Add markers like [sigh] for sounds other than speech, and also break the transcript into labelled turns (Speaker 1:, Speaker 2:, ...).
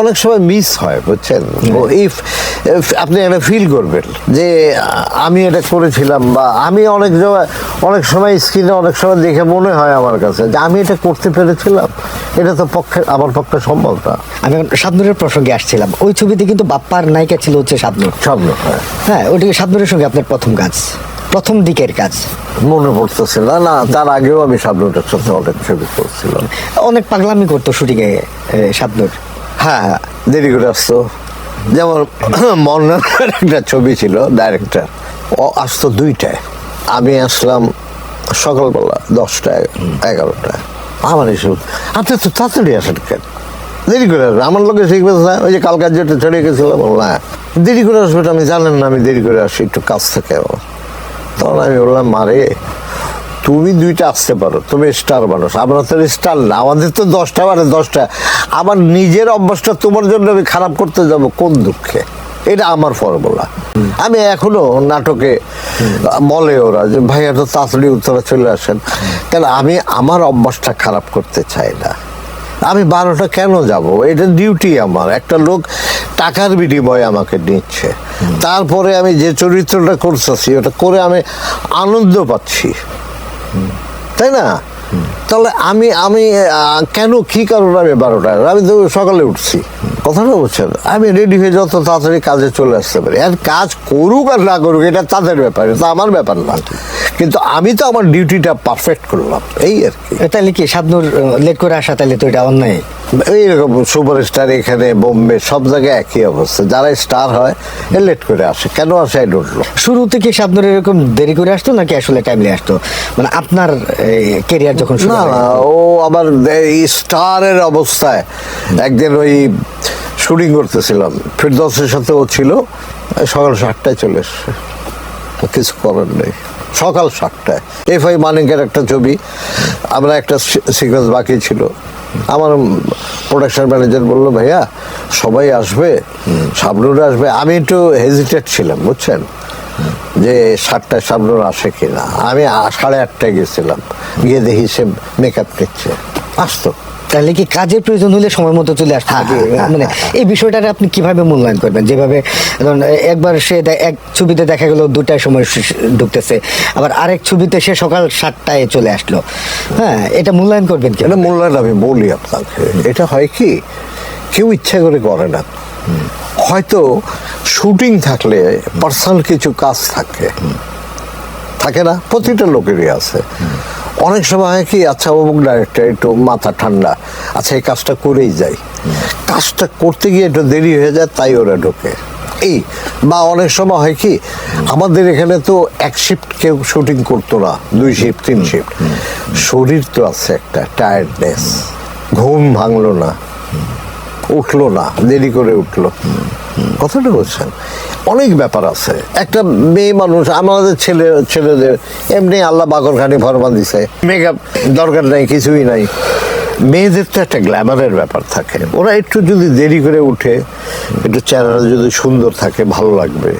Speaker 1: অনেক সময় মিস হয় বুঝছেন? ইফ আপনি এটা ফিল করবেন যে আমি এটা করেছিলাম বা আমি অনেক সময় অনেক সময় স্ক্রিনে অনেক সময় দেখে মনে হয় আমার কাছে যে আমি এটা করতে পেরেছিলাম। এটা তো পক্ষে আমার পক্ষে সম্ভব না।
Speaker 2: আমি এখন শাবনুরের প্রসঙ্গে আসছিলাম। ওই ছবিতে কিন্তু বাপ্পার নায়িকা ছিল হচ্ছে শাবনুর।
Speaker 1: স্বপ্ন হয়।
Speaker 2: হ্যাঁ ওইটাকে শাবনুরের সঙ্গে আপনার প্রথম কাজ? প্রথম দিকের কাজ?
Speaker 1: মনে পড়তেছে না না তার আগেও আমি স্বপ্নটার সাথে অনেক ছবি করছিলাম।
Speaker 2: অনেক পাগলামি করতো শুটিংয়ে শাবনুর।
Speaker 1: হ্যাঁ দেরি করে আসতো যেমন [clears throat] মন্নার একটা ছবি ছিল ডাইরেক্টর ও আসতো দুইটায়। আমি আসলাম সকালবেলা দশটায়, এগারোটায়। আমার এসব আপনি তো তাড়াতাড়ি আসেন কেন? দেরি করে আসবে আমার লোকে শিখবে না ওই যে কালকার যেটা চলে গেছিলাম। বললাম হ্যাঁ দেরি করে আসবে আমি জানেন না, আমি দেরি করে আসি, একটু কাজ থেকে তখন আমি বললাম মারে তুমি দুইটা আসতে পারো, তুমি স্টার মানুষ। আমরা তো স্টার না, আমাদের তো দশটা মানে দশটা। আমার নিজের অভ্যাসটা তোমার জন্য আমি খারাপ করতে যাব কোন দুঃখে? এটা আমার ফর্মুলা আমি এখনও নাটকে বলে ওরা যে, ভাই, এত তাড়াতাড়ি উত্তরা চলে আসেন। কেন, আমি আমার অভ্যাসটা খারাপ করতে চাই না। আমি বারোটা কেন যাব? এটা ডিউটি আমার। একটা লোক টাকার বিনিময়ে আমাকে নিচ্ছে। তারপরে আমি যে চরিত্রটা করতেছি, ওটা করে আমি আনন্দ পাচ্ছি। তাই না? তাহলে আমি আমি কেন কি কারণে আমি বারোটায় আমি তো সকালে উঠছি। কথাটা বলছেন আমি রেডি হয়ে যত তাড়াতাড়ি কাজে চলে আসতে পারি। আর কাজ করুক আর না করুক, এটা তাদের ব্যাপার, এটা আমার ব্যাপার না। কিন্তু আমি তো আমার ডিউটিটা পারফেক্ট করলাম। এই আর কি।
Speaker 2: তাহলে কি, শাবনুর লেট করে আসা, তাহলে তো এটা অন্যায়?
Speaker 1: এইরকম সুপারস্টার এখানে বোম্বে সব জায়গায় একই অবস্থা। যারা স্টার হয় এ লেট করে আসে। কেন আসে? আই ডোন্ট নো
Speaker 2: শুরু থেকে শাবনুর এরকম দেরি করে আসতো নাকি আসলে টাইমলি আসতো? মানে আপনার কেরিয়ার যখন শুরু
Speaker 1: না ও আবার এই স্টারের অবস্থায় একদিন ওই শুটিং করতেছিলাম। ফিরদৌসের সাথে ও ছিল। সকাল সাতটায় চলে এসছে। কিছু করার নেই। সকাল সাতটায়। এফ আই মানিকের একটা ছবি। আমরা একটা সিকোয়েন্স বাকি ছিল। আমার প্রোডাকশন ম্যানেজার বলল, ভাইয়া, সবাই আসবে, শাবনুর আসবে। আমি একটু হেজিটেট ছিলাম, বুঝছেন? যে সাতটায় শাবনুর আসে কিনা। আমি সাড়ে আটটায় গেছিলাম। গিয়ে দেখি সে মেকআপ নিচ্ছে। আসতো।
Speaker 2: তাহলে কি কাজের প্রয়োজন হলে সময় মতো চলে আসতো
Speaker 1: হ্যাঁ? হ্যাঁ, হ্যাঁ,
Speaker 2: মানে এই বিষয়টাকে আপনি কীভাবে মূল্যায়ন করবেন? যেভাবে ধরুন, একবার সে এক ছবিতে দেখা গেল দুটায় সময় ঢুকতেছে আবার আরেক ছবিতে সে সকাল সাতটায় চলে আসলো। হ্যাঁ এটা মূল্যায়ন করবেন কি
Speaker 1: মূল্যায়ন আমি বলি আপনাকে। এটা হয় কি কেউ ইচ্ছা করে করে না। হয়তো শুটিং থাকলে পার্সোনাল কিছু কাজ থাকে। থাকে না প্রতিটা লোকেরই আছে। অনেক সময় কি আচ্ছা অমুক ডাইরেক্টর একটু মাথা ঠান্ডা। আচ্ছা এই কাজটা করেই যাই। কাজটা করতে গিয়ে একটু দেরি হয়ে যায়, তাই ওরা ঢোকে। এই, বা অনেক সময় হয় কি, আমাদের এখানে তো এক শিফট কেউ শুটিং করতো না, দুই শিফট তিন শিফট শরীর তো আছে একটা টায়ার্ডনেস ঘুম ভাঙলো না। উঠল না, দেরি করে উঠল। কথাটা বলছেন? অনেক ব্যাপার আছে। একটা মেয়ে মানুষ, আমাদের ছেলে, ছেলেদের, এমনি আল্লাহ বাগরখানি ফরমান দিছে। মেকআপ দরকার নাই, কিছুই নাই। মেয়েদের তো একটা গ্ল্যামারের ব্যাপার থাকে। ওরা একটু যদি দেরি করে উঠে, একটু চেহারা যদি সুন্দর থাকে, ভালো লাগবে।